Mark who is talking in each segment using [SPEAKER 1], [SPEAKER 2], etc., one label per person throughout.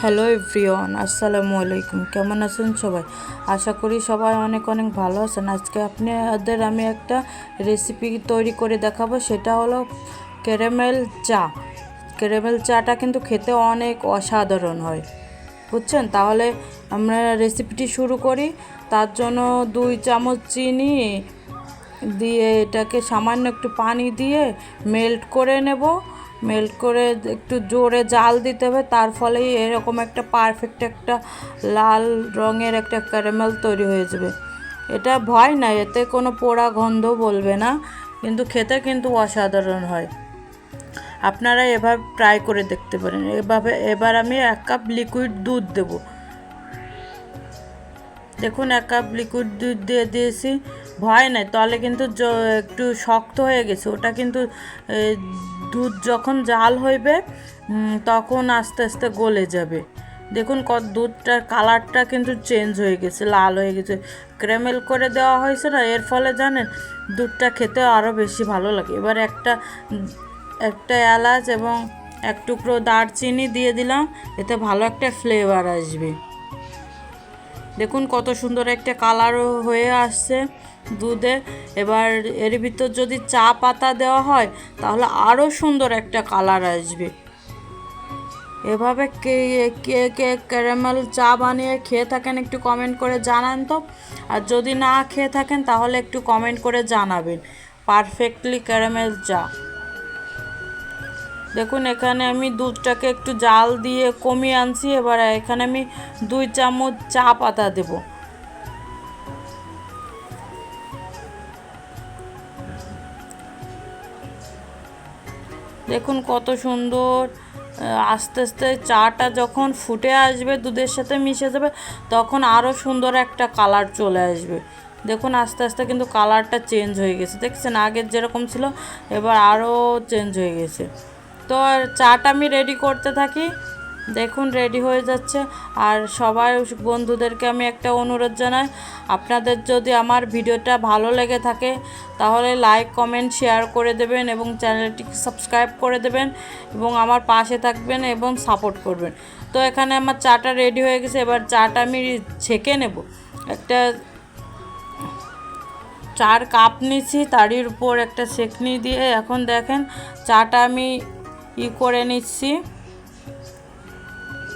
[SPEAKER 1] Hello everyone আসসালামু আলাইকুম কেমন আছেন সবাই? আশা করি সবাই অনেক অনেক ভালো আছেন। আজকে আপনাদের আমি একটা রেসিপি তৈরি করে দেখাবো। সেটা হলো ক্যারামেল চা। ক্যারামেল চাটা কিন্তু খেতে অনেক অসাধারণ হয়। বুঝছেন? তাহলে আমরা রেসিপিটি শুরু করি। তার জন্য দুই চামচ চিনি দিয়ে এটাকে সামান্য একটু পানি দিয়ে মেল্ট করে নেব। মেল্ট করে একটু জোরে জাল দিতে হবে, তার ফলেই এরকম একটা পারফেক্ট একটা লাল রঙের একটা ক্যারামেল তৈরি হয়ে যাবে। এটা ভয় না, এতে কোনো পোড়া গন্ধ বলবে না, কিন্তু খেতে কিন্তু অসাধারণ হয়। আপনারা এভাবে ট্রাই করে দেখতে পারেন। এভাবে, এবার আমি এক কাপ লিকুইড দুধ দেবো। দেখুন, এক কাপ লিকুইড দুধ দিয়ে দিয়েছি। ভয় নাই তাহলে কিন্তু একটু শক্ত হয়ে গেছে, ওটা কিন্তু দুধ যখন জাল হইবে তখন আস্তে আস্তে গলে যাবে। দেখুন কত দুধটার কালারটা কিন্তু চেঞ্জ হয়ে গেছে, লাল হয়ে গেছে। ক্যারামেল করে দেওয়া হয়েছে না, এর ফলে জানেন, দুধটা খেতে আরও বেশি ভালো লাগে। এবার একটা একটা এলাচ এবং এক টুকরো দারচিনি দিয়ে দিলাম, এতে ভালো একটা ফ্লেভার আসবে। দেখুন কত সুন্দর একটা কালারও হয়ে আসছে দুধে। এবার এর ভিতর যদি চা পাতা দেওয়া হয়, তাহলে আরও সুন্দর একটা কালার আসবে। এভাবে কে কে কে ক্যারামেল চা বানিয়ে খেয়ে থাকেন একটু কমেন্ট করে জানান তো। আর যদি না খেয়ে থাকেন, তাহলে একটু কমেন্ট করে জানাবেন। পারফেক্টলি ক্যারামেল চা। দেখুন, এখানে আমি দুধটাকে একটু জাল দিয়ে কমিয়ে আনছি। এবার এখানে আমি দুই চামচ চা পাতা দেব। দেখুন, কত সুন্দর আস্তে আস্তে চাটা যখন ফুটে আসবে, দুধের সাথে মিশে যাবে, তখন আরও সুন্দর একটা কালার চলে আসবে। দেখুন, আস্তে আস্তে কিন্তু কালারটা চেঞ্জ হয়ে গেছে। দেখছেন, আগের যেরকম ছিল, এবার আরও চেঞ্জ হয়ে গেছে। তো আর চাটা আমি রেডি করতে থাকি। দেখুন রেডি হয়ে যাচ্ছে। আর সবাই বন্ধুদেরকে আমি একটা অনুরোধ জানাই, আপনাদের যদি আমার ভিডিওটা ভালো লেগে থাকে, তাহলে লাইক কমেন্ট শেয়ার করে দেবেন এবং চ্যানেলটিকে সাবস্ক্রাইব করে দেবেন এবং আমার পাশে থাকবেন এবং সাপোর্ট করবেন। তো এখানে আমার চাটা রেডি হয়ে গেছে, এবার চাটা আমি ছেঁকে নেব। একটা চার কাপ নিচ্ছি তারির উপর একটা সেকনি দিয়ে এখন দেখেন, চাটা আমি ই করে নিচ্ছি।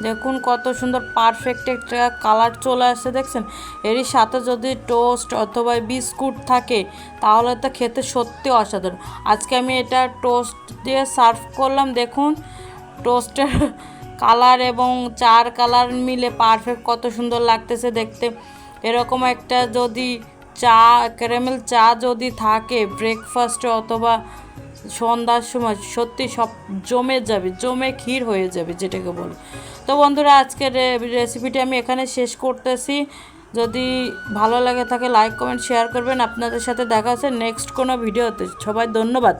[SPEAKER 1] দেখুন কত সুন্দর পারফেক্ট একটা কালার চলে আসছে, দেখছেন? এরই সাথে যদি টোস্ট অথবা বিস্কুট থাকে, তাহলে তো খেতে সত্যি অসাধারণ। আজকে আমি এটা টোস্ট দিয়ে সার্ভ করলাম, দেখুন। টোস্টের কালার এবং চার কালার মিলে পারফেক্ট কত সুন্দর লাগতেছে দেখতে। এরকম একটা যদি চা ক্যারামেল চা যদি থাকে ব্রেকফাস্টে অথবা সন্ধ্যার সময় সত্যি সব জমে যাবে, জমে ক্ষীর হয়ে যাবে যেটাকে বলে। তো বন্ধুরা, আজকের রেসিপিটি আমি এখানে শেষ করতেছি। যদি ভালো লাগে থাকে লাইক কমেন্ট শেয়ার করবেন। আপনাদের সাথে দেখা আছে নেক্সট কোনো ভিডিওতে সবাই ধন্যবাদ।